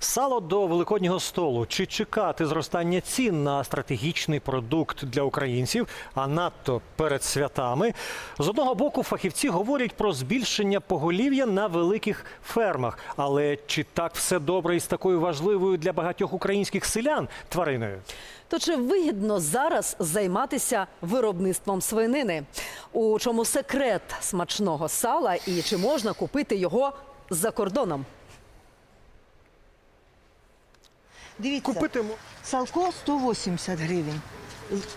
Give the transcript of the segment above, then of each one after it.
Сало до великоднього столу. Чи чекати зростання цін на стратегічний продукт для українців, а надто перед святами? З одного боку, фахівці говорять про збільшення поголів'я на великих фермах. Але чи так все добре із такою важливою для багатьох українських селян твариною? То чи вигідно зараз займатися виробництвом свинини? У чому секрет смачного сала і чи можна купити його за кордоном? Дивіться, Купити мо- салко 180 гривень,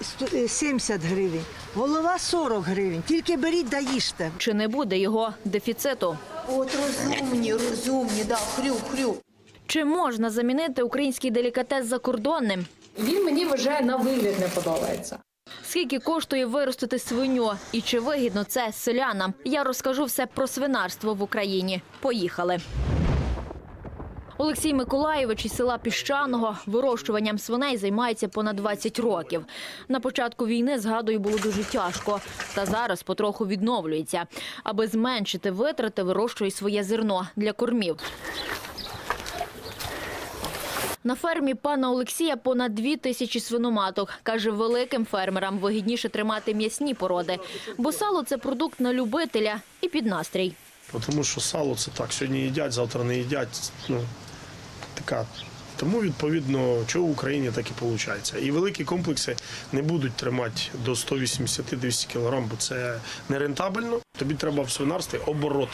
сто- е, 70 гривень, голова 40 гривень. Тільки беріть да їжте. Чи не буде його дефіциту? От розумні, розумні, да, хрю, хрю. Чи можна замінити український делікатес закордонним? Він мені вже на вигляд не подобається. Скільки коштує виростити свиню і чи вигідно це селянам? Я розкажу все про свинарство в Україні. Поїхали. Олексій Миколаєвич із села Піщаного вирощуванням свиней займається понад 20 років. На початку війни, згадую, було дуже тяжко. Та зараз потроху відновлюється. Аби зменшити витрати, вирощує своє зерно для кормів. На фермі пана Олексія понад дві тисячі свиноматок. Каже, великим фермерам вигідніше тримати м'ясні породи, бо сало це продукт на любителя і під настрій. Тому що сало це так, сьогодні їдять, завтра не їдять. Ну, така. Тому, відповідно, що в Україні так і виходить. І великі комплекси не будуть тримати до 180-200 кг, бо це нерентабельно. Тобі треба в свинарстві оборот,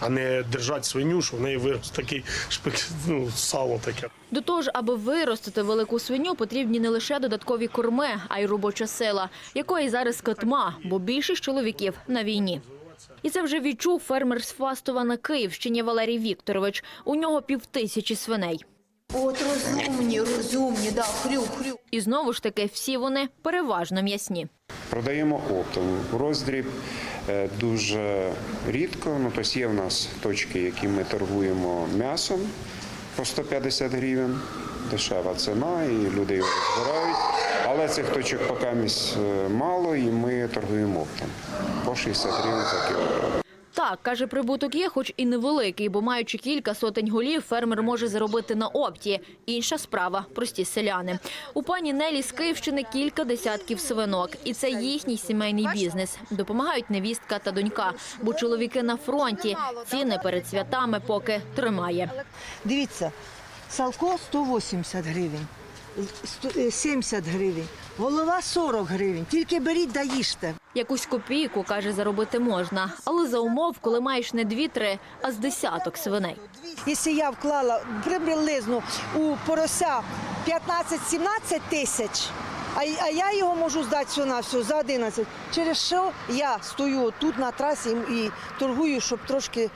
а не держати свиню, що в неї вирос такий шпик, ну, сало таке. До того ж, аби виростити велику свиню, потрібні не лише додаткові корми, а й робоча сила, якої зараз катма, бо більшість чоловіків на війні. І це вже відчув фермер з Фастова на Київщині Валерій Вікторович. У нього півтисячі свиней. От розумні, розумні, да, хрю, хрю. І знову ж таки, всі вони переважно м'ясні. Продаємо оптом. Роздріб е, дуже рідко. Ну, тобто є в нас точки, які ми торгуємо м'ясом по 150 гривень. Дешева ціна, і люди його розбирають. Але цих точок поки е, мало, і ми торгуємо оптом по 60 гривень за кілограм. Так, каже, прибуток є, хоч і невеликий, бо маючи кілька сотень голів, фермер може заробити на опті. Інша справа – прості селяни. У пані Нелі з Київщини кілька десятків свинок. І це їхній сімейний бізнес. Допомагають невістка та донька, бо чоловіки на фронті. Ціни перед святами поки тримає. Дивіться, салко 180 гривень, 70 гривень, голова 40 гривень. Тільки беріть да їжте. Якусь копійку, каже, заробити можна. Але за умов, коли маєш не дві-три, а з десяток свиней. Якщо я вклала приблизно у порося 15-17 тисяч, а, а я його можу здати все на все за 11. Через що я стою тут на трасі і, торгую, щоб трошки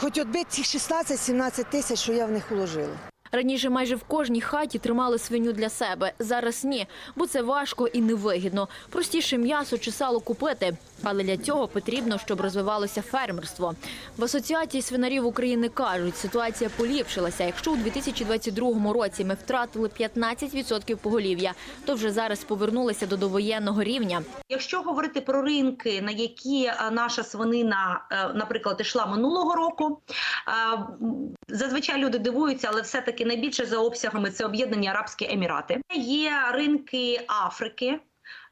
хоч відбити ці 16-17 тисяч, що я в них уложила. Раніше майже в кожній хаті тримали свиню для себе. Зараз ні, бо це важко і невигідно. Простіше м'ясо чи сало купити. Але для цього потрібно, щоб розвивалося фермерство. В Асоціації свинарів України кажуть, ситуація поліпшилася. Якщо у 2022 році ми втратили 15% поголів'я, то вже зараз повернулися до довоєнного рівня. Якщо говорити про ринки, на які е, наша свинина, е, наприклад, йшла минулого року, е, зазвичай люди дивуються, але все-таки найбільше за обсягами це Об'єднані Арабські Емірати. Є ринки Африки.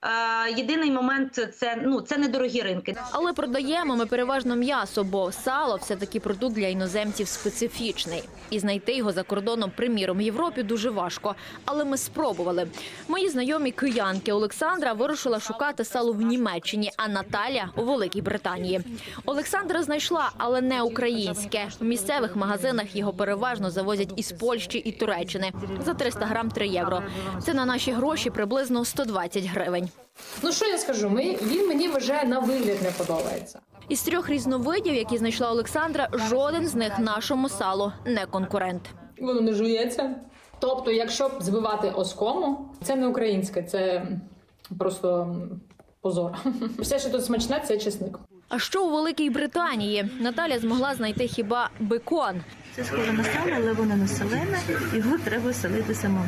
Е, Єдиний момент це ну це недорогі ринки. Але продаємо ми переважно м'ясо, бо сало все таки продукт для іноземців специфічний. І знайти його за кордоном, приміром, в Європі дуже важко. Але ми спробували. Мої знайомі киянки Олександра вирушила шукати сало в Німеччині, а Наталя у Великій Британії. Олександра знайшла, але не українське. В місцевих магазинах його переважно завозять із Польщі і Туреччини за 300 грам 3 євро. Це на наші гроші приблизно 120 гривень. Ну що я скажу? Ми, він мені вже на вигляд не подобається. Із трьох різновидів, які знайшла Олександра, жоден з них нашому салу не конкурент. Воно не жується. Тобто, якщо збивати оскому, це не українське, це просто позор. Все, що тут смачне, це чесник. А що у Великій Британії? Наталя змогла знайти хіба бекон. Це схоже на сало, але воно не солене, його треба солити самому.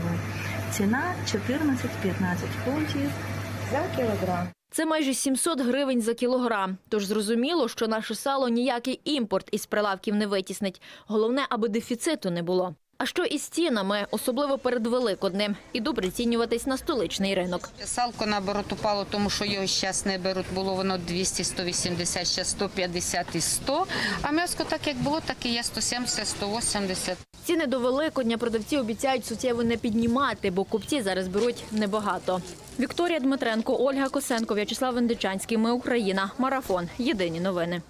Ціна 14-15 фунтів за кілограм. Це майже 700 гривень за кілограм. Тож зрозуміло, що наше сало ніякий імпорт із прилавків не витіснить. Головне, аби дефіциту не було. А що із цінами, особливо перед Великоднем, іду прицінюватись на столичний ринок. Салко наоборот упало, тому що його зараз не беруть. Було воно 200, 180, ще 150 і 100. А м'яско так як було, так і є 170, 180. Ціни до Великодня продавці обіцяють суттєво не піднімати, бо купці зараз беруть небагато. Вікторія Дмитренко, Ольга Косенко, В'ячеслав Вендичанський. Ми Україна. Марафон. Єдині новини.